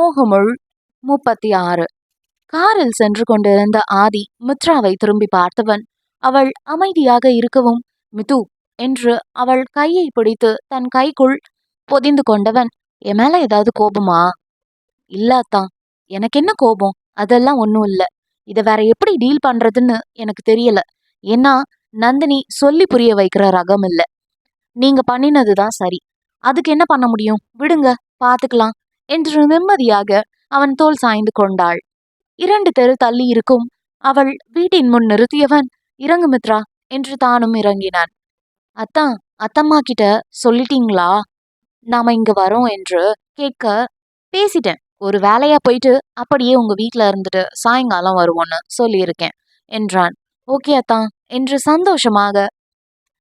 மோகமுள் முப்பத்தி ஆறு காரில் சென்று கொண்டிருந்த ஆதி மித்ராவை திரும்பி பார்த்தவன் அவள் அமைதியாக இருக்கவும் மிது என்று அவள் கையை பிடித்து தன் கைக்குள் பொதிந்து கொண்டவன் என் மேல ஏதாவது கோபமா? இல்லாதான் எனக்கு என்ன கோபம்? அதெல்லாம் ஒன்றும் இல்லை. இதை வேற எப்படி டீல் பண்றதுன்னு எனக்கு தெரியல. ஏன்னா நந்தினி சொல்லி புரிய வைக்கிற ரகம் இல்லை. நீங்க பண்ணினது தான் சரி. அதுக்கு என்ன பண்ண முடியும்? விடுங்க பார்த்துக்கலாம் என்று நிம்மதியாக அவன் தோல் சாய்ந்து கொண்டாள். இரண்டு தெரு தள்ளி இருக்கும் அவள் வீட்டின் முன் நிறுத்தியவன் இறங்கு மித்ரா என்று தானும் இறங்கினான். அத்தான் அத்தம்மா கிட்ட சொல்லிட்டீங்களா? நாம இங்க வரோம் என்று கேட்க பேசிட்டேன். ஒரு வேலையா போயிட்டு அப்படியே உங்க வீட்டில் இருந்துட்டு சாயங்காலம் வருவோன்னு சொல்லியிருக்கேன் என்றான். ஓகே அத்தான் என்று சந்தோஷமாக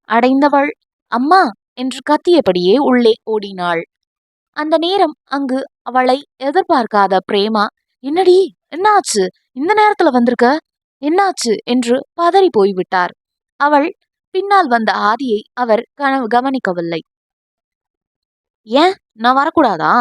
அடைந்தவள் அம்மா என்று கத்தியபடியே உள்ளே ஓடினாள். அந்த நேரம் அங்கு அவளை எதிர்பார்க்காத பிரேமா என்னடி என்னாச்சு? இந்த நேரத்துல வந்திருக்க? என்னாச்சு? என்று பதறி போய்விட்டார். அவள் பின்னால் வந்த ஆதியை அவர் கனவு கவனிக்கவில்லை. ஏன்? நான் வரக்கூடாதா?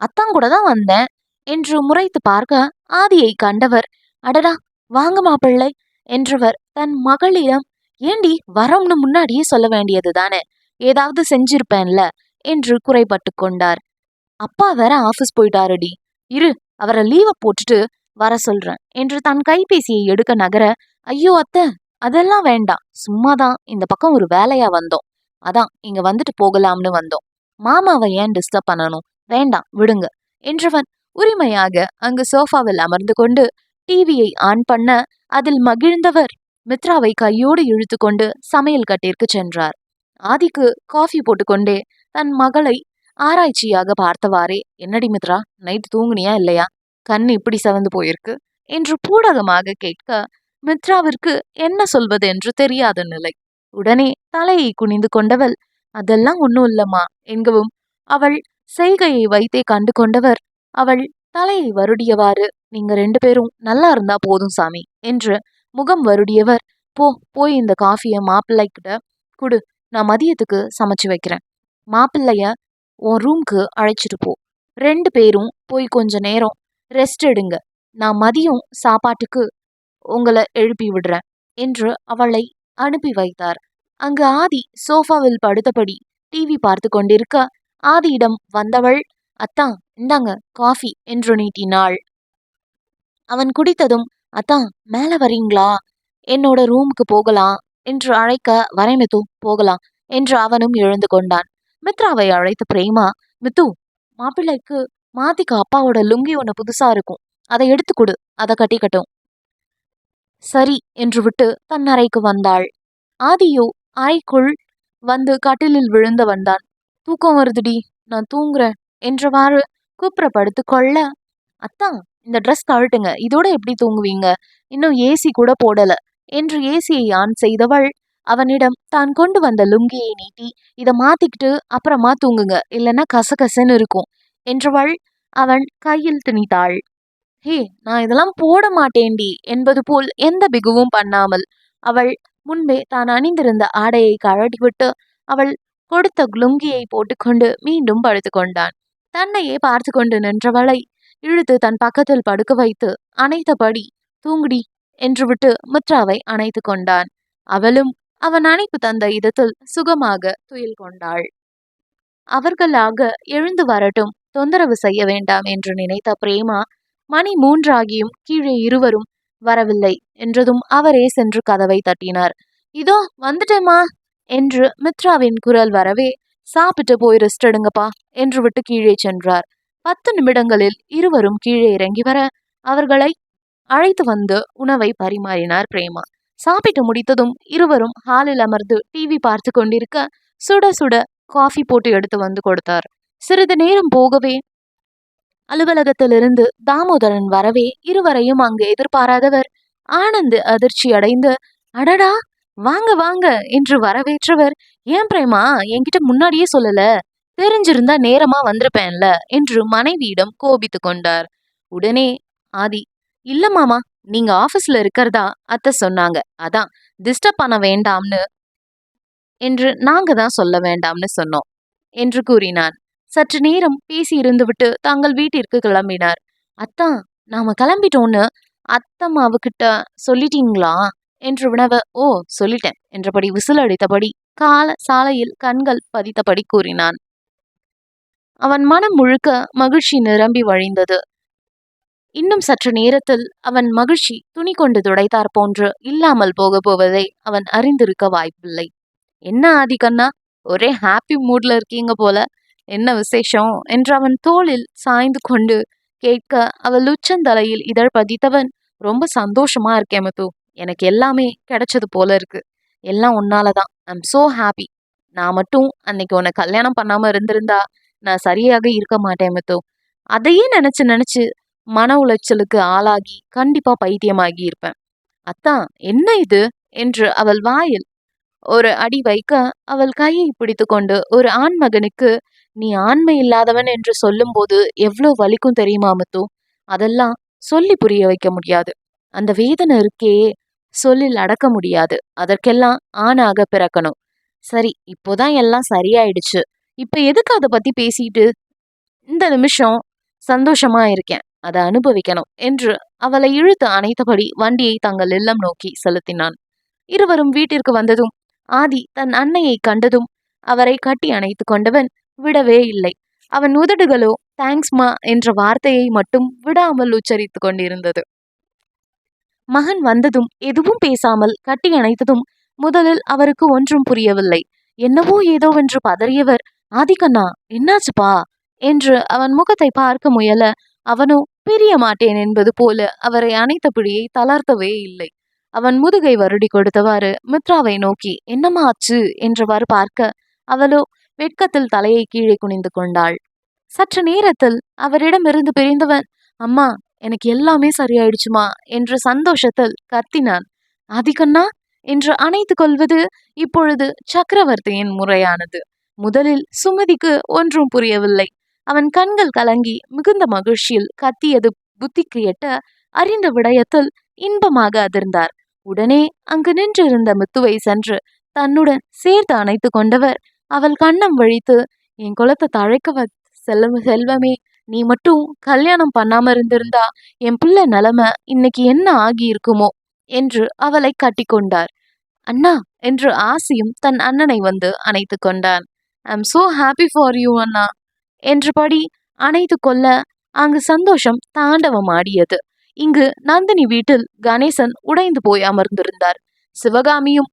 அத்தான் கூட தான் வந்தேன் என்று முறைத்து பார்க்க ஆதியை கண்டவர் அடடா வாங்க மாப்பிள்ளை என்றவர் தன் மகளிடம் ஏண்டி வரோம்னு முன்னாடியே சொல்ல வேண்டியது தானே ஏதாவது செஞ்சிருப்பேன்ல என்று குறைபட்டு கொண்டார். அப்பா வேற ஆஃபீஸ் போயிட்டாருடி. இரு அவரை லீவை போட்டுட்டு வர சொல்றேன் என்று தன் கைபேசியை எடுக்க நகர ஐயோ அத்தை அதெல்லாம் வேண்டாம் சும்மாதான் இந்த பக்கம் ஒரு வேலையா வந்தோம். அதான் இங்க வந்துட்டு போகலாம்னு வந்தோம். மாமாவை ஏன் டிஸ்டர்ப் பண்ணணும்? வேண்டாம் விடுங்க என்றவன் உரிமையாக அங்கு சோஃபாவில் அமர்ந்து கொண்டு டிவியை ஆன் பண்ண அதில் மகிழ்ந்தவர் மித்ராவை கையோடு இழுத்து கொண்டு சமையல் கட்டிற்கு சென்றார். ஆதிக்கு காஃபி போட்டுக்கொண்டே தன் மகளை ஆராய்ச்சியாக பார்த்தவாறே என்னடி மித்ரா நைட் தூங்குனியா இல்லையா? கண் இப்படி சவந்து போயிருக்கு? என்று பூடகமாக கேட்க மித்ராவிற்கு என்ன சொல்வது என்று தெரியாத நிலை. உடனே தலையை குனிந்து கொண்டவள் அதெல்லாம் ஒன்றும் இல்லம்மா என்கவும் அவள் செய்கையை வைத்தே கண்டு கொண்டவர் அவள் தலையை வருடியவாறு நீங்க ரெண்டு பேரும் நல்லா இருந்தா போதும் சாமி என்று முகம் வருடியவர் போ போய் இந்த காஃபியை மாப்பிள்ளைக்கிட்ட குடு நான் மதியத்துக்கு சமைச்சு வைக்கிறேன். மாப்பிள்ளைய உன் ரூம்க்கு அழைச்சிட்டு போ. ரெண்டு பேரும் போய் கொஞ்ச நேரம் ரெஸ்ட் எடுங்க. நான் மதியம் சாப்பாட்டுக்கு உங்களை எழுப்பி விடுறேன் என்று அவளை அனுப்பி வைத்தார். அங்கு ஆதி சோஃபாவில் படுத்தபடி டிவி பார்த்து கொண்டிருக்க ஆதியிடம் வந்தவள் அத்தா இந்தாங்க காஃபி என்று நீட்டினாள். அவன் குடித்ததும் அத்தா மேல வரீங்களா? என்னோட ரூமுக்கு போகலாம் என்று அழைக்க வரைமத்தும் போகலாம் என்று அவனும் எழுந்து கொண்டான். மித்ராவை அழைத்த பிரேமா மித்து மாப்பிள்ளைக்கு மாத்திக்கு அப்பாவோட லுங்கி ஒன்று புதுசா இருக்கும். அதை எடுத்து கொடு. அதை கட்டிக்கட்டும் சரி என்று விட்டு தன் அறைக்கு வந்தாள். ஆதியோ அறைக்குள் வந்து கட்டிலில் விழுந்து வந்தான். தூக்கம் வருதுடி. நான் தூங்குறேன் என்றவாறு கூப்பிடப்படுத்து கொள்ள அத்தான் இந்த ட்ரெஸ் கழட்டுங்க. இதோட எப்படி தூங்குவீங்க? இன்னும் ஏசி கூட போடல என்று ஏசியை ஆன் செய்தவள் அவனிடம் தான் கொண்டு வந்த லுங்கியை நீட்டி இதை மாத்திக்கிட்டு அப்புறமா தூங்குங்க இல்லைன்னா கசகசன்னு இருக்கும் என்றவள் அவன் கையில் திணித்தாள். ஹே நான் இதெல்லாம் போட மாட்டேன்டி என்பது போல் எந்த பிகுவும் பண்ணாமல் அவள் முன்பே தான் அணிந்திருந்த ஆடையை கழட்டிவிட்டு அவள் கொடுத்த லுங்கியை போட்டுக்கொண்டு மீண்டும் படுத்து கொண்டான். தன்னையே பார்த்து கொண்டு நின்றவளை இழுத்து தன் பக்கத்தில் படுக்க வைத்து அணைத்தபடி தூங்குடி என்று விட்டு மித்ராவை அணைத்து கொண்டான். அவளும் அவன் அணைப்பு தந்த இதத்தில் சுகமாக துயில் கொண்டாள். அவர்களாக எழுந்து வரட்டும் தொந்தரவு செய்ய வேண்டாம் என்று நினைத்த பிரேமா மணி மூன்றாகியும் கீழே இருவரும் வரவில்லை என்றதும் அவரே சென்று கதவை தட்டினார். இதோ வந்துட்டேம்மா என்று மித்ராவின் குரல் வரவே சாப்பிட்டு போய் ரெஸ்ட் எடுங்கப்பா என்று விட்டு கீழே சென்றார். பத்து நிமிடங்களில் இருவரும் கீழே இறங்கி வர அவர்களை அழைத்து வந்து உணவை பரிமாறினார் பிரேமா. சாப்பிட்டு முடித்ததும் இருவரும் ஹாலில் அமர்ந்து டிவி பார்த்து கொண்டிருக்க சுட சுட காஃபி போட்டு எடுத்து வந்து கொடுத்தார். சிறிது நேரம் போகவே அலுவலகத்திலிருந்து தாமோதரன் வரவே இருவரையும் அங்கு எதிர்பாராதவர். ஆனந்த் அதிர்ச்சி அடைந்து அடடா! வாங்க வாங்க! என்று வரவேற்றவர் ஏன் பிரேமா என்கிட்ட முன்னாடியே சொல்லல. தெரிஞ்சிருந்தா நேரமா வந்திருப்பேன்ல என்று மனைவியிடம் கோபித்து கொண்டார். உடனே ஆதி இல்ல மாமா நீங்க ஆபீஸ்ல இருக்கிறதா அத்தை சொன்னாங்க. அதான் டிஸ்டர்ப் பண்ண வேண்டாம்னு என்று நாங்க தான் சொல்ல வேண்டாம்னு சொன்னோம் என்று கூறினான். சற்று நேரம் பேசி இருந்துவிட்டு தாங்கள் வீட்டிற்கு கிளம்பினார். அத்தா நாம கிளம்பிட்டோன்னு அத்தம்மாவுக்கிட்ட சொல்லிட்டீங்களா? என்று வினவ ஓ சொல்லிட்டேன் என்றபடி விசில் அடித்தபடி கால சாலையில் கண்கள் பதித்தபடி கூறினான். அவன் மனம் முழுக்க மகிழ்ச்சி நிரம்பி வழிந்தது. இன்னும் சற்று நேரத்தில் அவன் மகிழ்ச்சி துணி கொண்டு துடைத்தார் போன்று இல்லாமல் போக போவதை அவன் அறிந்திருக்க வாய்ப்பில்லை. என்ன ஆதிகண்ணா ஒரே ஹாப்பி மூட்ல இருக்கீங்க போல. என்ன விசேஷம்? என்று அவன் தோளில் சாய்ந்து கொண்டு கேட்க அவள் உச்சந்தலையில் இதழ் பதித்தவன் ரொம்ப சந்தோஷமா இருக்கேன் முத்து. எனக்கு எல்லாமே கிடைச்சது போல இருக்கு. எல்லாம் உன்னாலதான் ஐம் சோ ஹாப்பி நான் மட்டும் அன்னைக்கு உன்னை கல்யாணம் பண்ணாம இருந்திருந்தா நான் சரியாக இருக்க மாட்டேன் முத்து. அதையே நினைச்சு நினைச்சு மன உளைச்சலுக்கு ஆளாகி கண்டிப்பா பைத்தியமாகி இருப்பேன் அத்தான் என்ன இது? என்று அவள் வாயில் ஒரு அடி வைக்க அவள் கையை பிடித்து கொண்டு ஒரு ஆண் மகனுக்கு நீ ஆண்மை இல்லாதவன் என்று சொல்லும்போது எவ்வளோ வலிக்கும் தெரியுமா முத்து? அதெல்லாம் சொல்லி புரிய வைக்க முடியாது. அந்த வேதனை இருக்கே சொல்லில் அடக்க முடியாது. அதற்கெல்லாம் ஆணாக பிறக்கணும். சரி இப்போதான் எல்லாம் சரியாயிடுச்சு. இப்ப எதுக்கு அதை பத்தி பேசிட்டு? இந்த நிமிஷம் சந்தோஷமா இருக்கேன். அதை அனுபவிக்கணும் என்று அவளை இழுத்து அணைத்தபடி வண்டியை தங்கள் இல்லம் நோக்கி செலுத்தினான். இருவரும் வீட்டிற்கு வந்ததும் ஆதி தன் அன்னையை கண்டதும் அவரை கட்டி அணைத்து கொண்டவன் விடவே இல்லை. அவன் உதடுகளோ தேங்க்ஸ்மா என்ற வார்த்தையை மட்டும் விடாமல் உச்சரித்து கொண்டிருந்தது. மகன் வந்ததும் எதுவும் பேசாமல் கட்டி அணைத்ததும் முதலில் அவருக்கு ஒன்றும் புரியவில்லை. என்னவோ ஏதோவென்று பதறியவர். ஆதிக்கண்ணா என்னாச்சுப்பா? என்று அவன் முகத்தை பார்க்க முயல அவனோ பிரிய மாட்டேன் என்பது போல அவரை அணைத்தபடியை தளர்த்தவே இல்லை. அவன் முதுகை வருடி கொடுத்தவாறு மித்ராவை நோக்கி என்னம்மா ஆச்சு? என்றவாறு பார்க்க அவளோ வெட்கத்தில் தலையை கீழே குனிந்து கொண்டாள். சற்று நேரத்தில் அவரிடமிருந்து பிரிந்தவன் அம்மா எனக்கு எல்லாமே சரியாயிடுச்சுமா? என்ற சந்தோஷத்தில் கத்தினான். அதிகண்ணா என்று அணைத்து கொள்வது இப்பொழுது சக்கரவர்த்தியின் முறையானது. முதலில் சுமதிக்கு ஒன்றும் புரியவில்லை. அவன் கண்கள் கலங்கி மிகுந்த மகிழ்ச்சியில் கத்தியது புத்திக்கு எட்ட அறிந்த விடயத்தில் இன்பமாக அதிர்ந்தார். உடனே அங்கு நின்றிருந்த முத்துவை சென்று தன்னுடன் சேர்த்து அணைத்து கொண்டவர் அவள் கண்ணம் வழித்து என் குலத்தை தழைக்க செல்ல செல்வமே நீ மட்டும் கல்யாணம் பண்ணாம இருந்திருந்தா என் பிள்ளை நிலைமை இன்னைக்கு என்ன ஆகி இருக்குமோ என்று அவளை கட்டிக்கொண்டார் அண்ணா என்று ஆசியும் தன் அண்ணனை வந்து அணைத்து கொண்டான். I am so happy for you அண்ணா. என்றபடி அணைத்து கொள்ள அங்கு சந்தோஷம் தாண்டவம் ஆடியது இங்கு நந்தினி வீட்டில் கணேசன் உடைந்து போய் அமர்ந்திருந்தார். சிவகாமியும்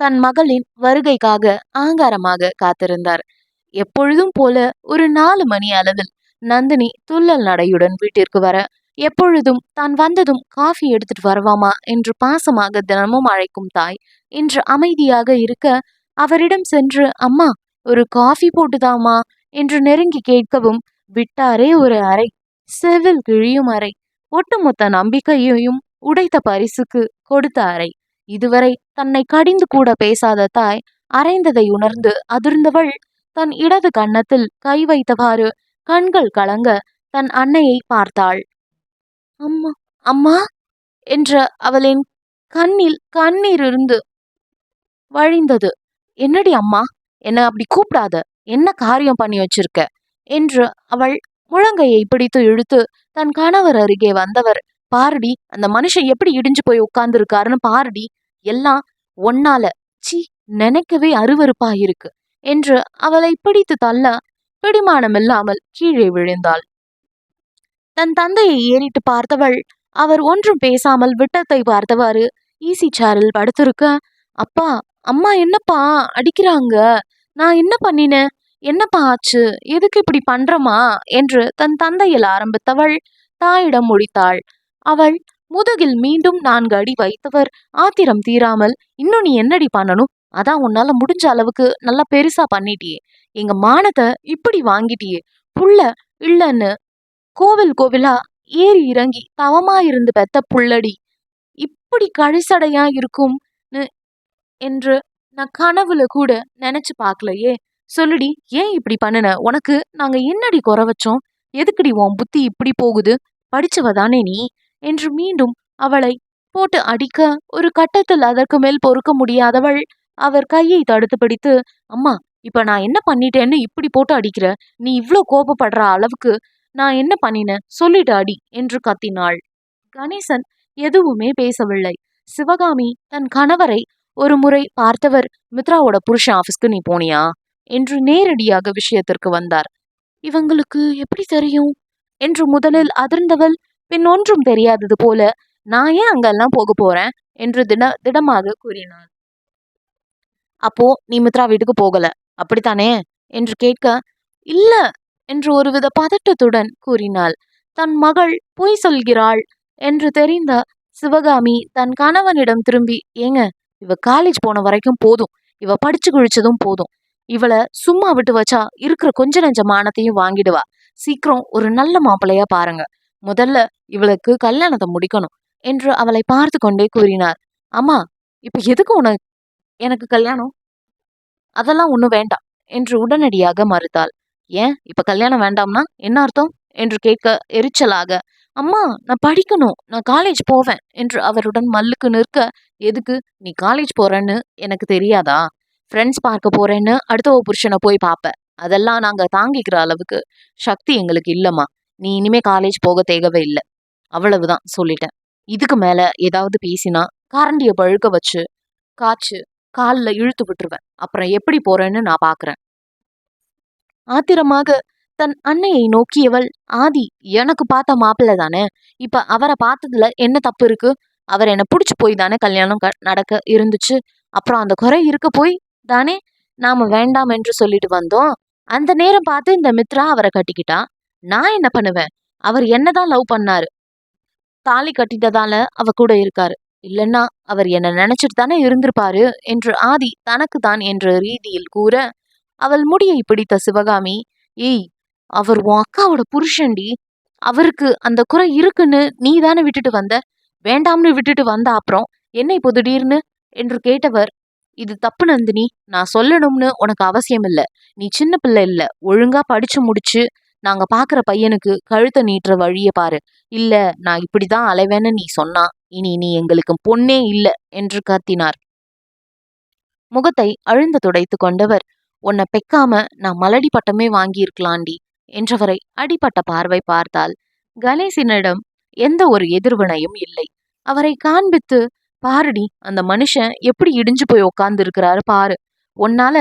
தன் மகளின் வருகைக்காக ஆங்காரமாக காத்திருந்தார். எப்பொழுதும் போல ஒரு நாலு மணி அளவில் நந்தினி துள்ளல் நடையுடன் வீட்டிற்கு வர எப்பொழுதும் தான் வந்ததும் காஃபி எடுத்துட்டு வரவாமா? என்று பாசமாக தினமும் அழைக்கும் தாய் இன்று அமைதியாக இருக்க அவரிடம் சென்று அம்மா ஒரு காஃபி போட்டுதாமா என்று நெருங்கி கேட்கவும் விட்டாரே ஒரு அறை செவில் கிழியும் அறை ஒட்டுமொத்த நம்பிக்கையையும் உடைத்த பரிசுக்கு கொடுத்த அறை. இதுவரை தன்னை கடிந்து கூட பேசாத தாய் அரைந்ததை உணர்ந்து அதிர்ந்தவள் தன் இடது கன்னத்தில் கை வைத்தவாறு கண்கள் கலங்க தன் அன்னையை பார்த்தாள். அம்மா அம்மா! என்ற அவளின் கண்ணில் கண்ணீர் இருந்து வழிந்தது. என்னடி அம்மா என்ன அப்படி கூப்பிடாத? என்ன காரியம் பண்ணி வச்சிருக்க? என்று அவள் முழங்கையை பிடித்து இழுத்து தன் கணவர் அருகே வந்தவர். பாரடி அந்த மனுஷன் எப்படி இடிஞ்சு போய் உட்கார்ந்துருக்காருன்னு பாரடி. எல்லாம் ஒன்னால சி நினைக்கவே அருவருப்பா இருக்கு என்று அவளை பிடித்து தள்ள பிடிமானம் இல்லாமல் கீழே விழுந்தாள். தன் தந்தையை ஏறிட்டு பார்த்தவள் அவர் ஒன்றும் பேசாமல் விட்டத்தை பார்த்தவாறு ஈசி சாரில் படுத்திருக்க. அப்பா அம்மா என்னப்பா அடிக்கிறாங்க? நான் என்ன பண்ணினேன்? என்னப்பா ஆச்சு? எதுக்கு இப்படி பண்றமா? என்று தன் தந்தையில் ஆரம்பித்தவள் தாயிடம் முடித்தாள். அவள் முதுகில் மீண்டும் நான்கு அடி வைத்தவர். ஆத்திரம் தீராமல் இன்னும் நீ என்னடி பண்ணணும்? அதான் உன்னால முடிஞ்ச அளவுக்கு நல்லா பெருசா பண்ணிட்டியே. எங்க மானத்தை இப்படி வாங்கிட்டியே. புள்ள இல்லன்னு. கோவில் கோவிலா? ஏறி இறங்கி தவமா இருந்து பெத்த புள்ளடி. இப்படி கழிசடையா இருக்கும்? என்று நான் கனவுல கூட நினைச்சு பார்க்கலையே. சொல்லுடி ஏன் இப்படி பண்ணுன? உனக்கு நாங்க என்னடி குறை வச்சோம்? எதுக்குடி உன் புத்தி இப்படி போகுது? படிச்சவ தானே நீ? என்று மீண்டும் அவளை போட்டு அடிக்க ஒரு கட்டத்தில் அதற்கு மேல் பொறுக்க முடியாதவள் அவர் கையை தடுத்து பிடித்து அம்மா இப்ப நான் என்ன பண்ணிட்டேன்னு இப்படி போட்டு அடிக்கிற? நீ இவ்வளோ கோபப்படுற அளவுக்கு நான் என்ன பண்ணினேன் சொல்லிட்டு அடி என்று கத்தினாள். கணேசன் எதுவுமே பேசவில்லை. சிவகாமி தன் கணவரை ஒரு முறை பார்த்தவர் மித்ராவோட புருஷன் ஆஃபீஸ்க்கு நீ போனியா? என்று நேரடியாக விஷயத்திற்கு வந்தார். இவங்களுக்கு எப்படி தெரியும்? என்று முதலில் அதிர்ந்தவள் பின் ஒன்றும் தெரியாதது போல நான் ஏன் அங்கெல்லாம் போக போறேன்? என்று திட திடமாக கூறினாள். அப்போ நீ மித்ரா வீட்டுக்கு போகல அப்படித்தானே? என்று கேட்க இல்ல என்று ஒருவித பதட்டத்துடன் கூறினாள். தன் மகள் பொய் சொல்கிறாள் என்று தெரிந்த சிவகாமி தன் கணவனிடம் திரும்பி ஏங்க இவ காலேஜ் போன வரைக்கும் போதும் இவ படிச்சு குழிச்சதும் போதும் இவளை சும்மா விட்டு வச்சா இருக்கிற கொஞ்ச நஞ்ச மானத்தையும் வாங்கிடுவா. சீக்கிரம் ஒரு நல்ல மாப்பிள்ளையா பாருங்க. முதல்ல இவளுக்கு கல்யாணத்தை முடிக்கணும் என்று அவளை பார்த்து கொண்டே கூறினார். அம்மா இப்ப எதுக்கு உனக்கு எனக்கு கல்யாணம்? அதெல்லாம் ஒன்றும் வேண்டாம் என்று உடனடியாக மறுத்தாள். ஏன் இப்ப கல்யாணம் வேண்டாம்னா என்ன அர்த்தம்? என்று கேட்க எரிச்சலாக அம்மா நான் படிக்கணும் நான் காலேஜ் போவேன் என்று அவருடன் மல்லுக்கு நிற்க எதுக்கு நீ காலேஜ் போறேன்னு எனக்கு தெரியாதா? ஃப்ரெண்ட்ஸ் பார்க்க போறேன்னு அடுத்த புருஷனை போய் பார்ப்பேன். அதெல்லாம் நாங்கள் தாங்கிக்கிற அளவுக்கு சக்தி எங்களுக்கு இல்லைம்மா. நீ இனிமே காலேஜ் போக தேகவே இல்லை அவ்வளவுதான் சொல்லிட்டேன். இதுக்கு மேல ஏதாவது பேசினா கரண்டியை பழுக்க வச்சு காய்ச்சு காலில் இழுத்து விட்டுருவேன். அப்புறம் எப்படி போறேன்னு நான் பார்க்குறேன் ஆத்திரமாக தன் அன்னையை நோக்கியவள் ஆதி எனக்கு பார்த்த மாப்பிள்ளை தானே? இப்ப அவரை பார்த்ததுல என்ன தப்பு இருக்கு? அவர் என்ன பிடிச்சி போய் தானே கல்யாணம் க- நடக்க இருந்துச்சு? அப்புறம் அந்த குறை இருக்க போய் தானே நாம வேண்டாம் என்று சொல்லிட்டு வந்தோம். அந்த நேரம் பார்த்து இந்த மித்ரா அவரை கட்டிக்கிட்டா. நான் என்ன பண்ணுவேன்? அவர் என்னதான் லவ் பண்ணாரு? தாலி கட்டிட்டதால அவ கூட இருக்காரு. இல்லைன்னா அவர் என்ன நினைச்சிட்டு தானே இருந்திருப்பாரு என்று ஆதி தனக்கு தான் என்ற ரீதியில் கூற அவள் முடியை பிடித்த சிவகாமி ஏய் அவர் உன் அக்காவோட புருஷன்டி. அவருக்கு அந்த குறை இருக்குன்னு நீ தானே விட்டுட்டு வந்த. வேண்டாம்னு விட்டுட்டு வந்த அப்புறம் என்ன இப்போ திடீர்னு? என்று கேட்டவர் இது தப்பு நந்தினி. நான் சொல்லணும்னு உனக்கு அவசியம் இல்லை. நீ சின்ன பிள்ளை இல்லை. ஒழுங்கா படிச்சு முடிச்சு நாங்க பாக்குற பையனுக்கு கழுத்தை நீட்டுற வழியை பாரு. இல்ல நான் இப்படிதான் அலைவேன்னு நீ சொன்னா இனி நீ எங்களுக்கு பொண்ணே இல்ல என்று கத்தினார். முகத்தை அழுந்து துடைத்து கொண்டவர் உன்னை பெக்காம நான் மலடி பட்டமே வாங்கியிருக்கலாண்டி என்றவரை அடிபட்ட பார்வை பார்த்தால் கணேசனிடம் எந்த ஒரு எதிர்வினையும் இல்லை. அவரை காண்பித்து பாருடி அந்த மனுஷன் எப்படி இடிஞ்சு போய் உக்காந்து இருக்கிறாரு பாரு. உன்னால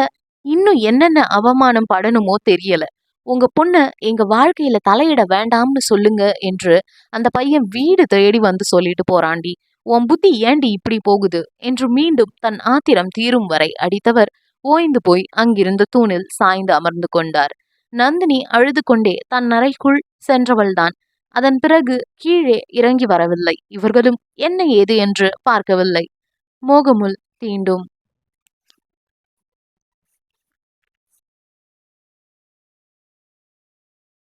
இன்னும் என்னென்ன அவமானம் படணுமோ தெரியல. உங்க பொண்ணை எங்க வாழ்க்கையில தலையிட வேண்டாம்னு சொல்லுங்க என்று அந்த பையன் வீடு தேடி வந்து சொல்லிட்டு போறாண்டி உன் புத்தி ஏண்டி இப்படி போகுது? என்று மீண்டும் தன் ஆத்திரம் தீரும் வரை அடித்தவர் ஓய்ந்து போய் அங்கிருந்த தூணில் சாய்ந்து அமர்ந்து கொண்டார். நந்தினி அழுது கொண்டே தன் அறைக்குள் சென்றவள்தான். அதன் பிறகு கீழே இறங்கி வரவில்லை. இவர்களும் என்ன ஏது? என்று பார்க்கவில்லை. மோகமுல் தீண்டும்.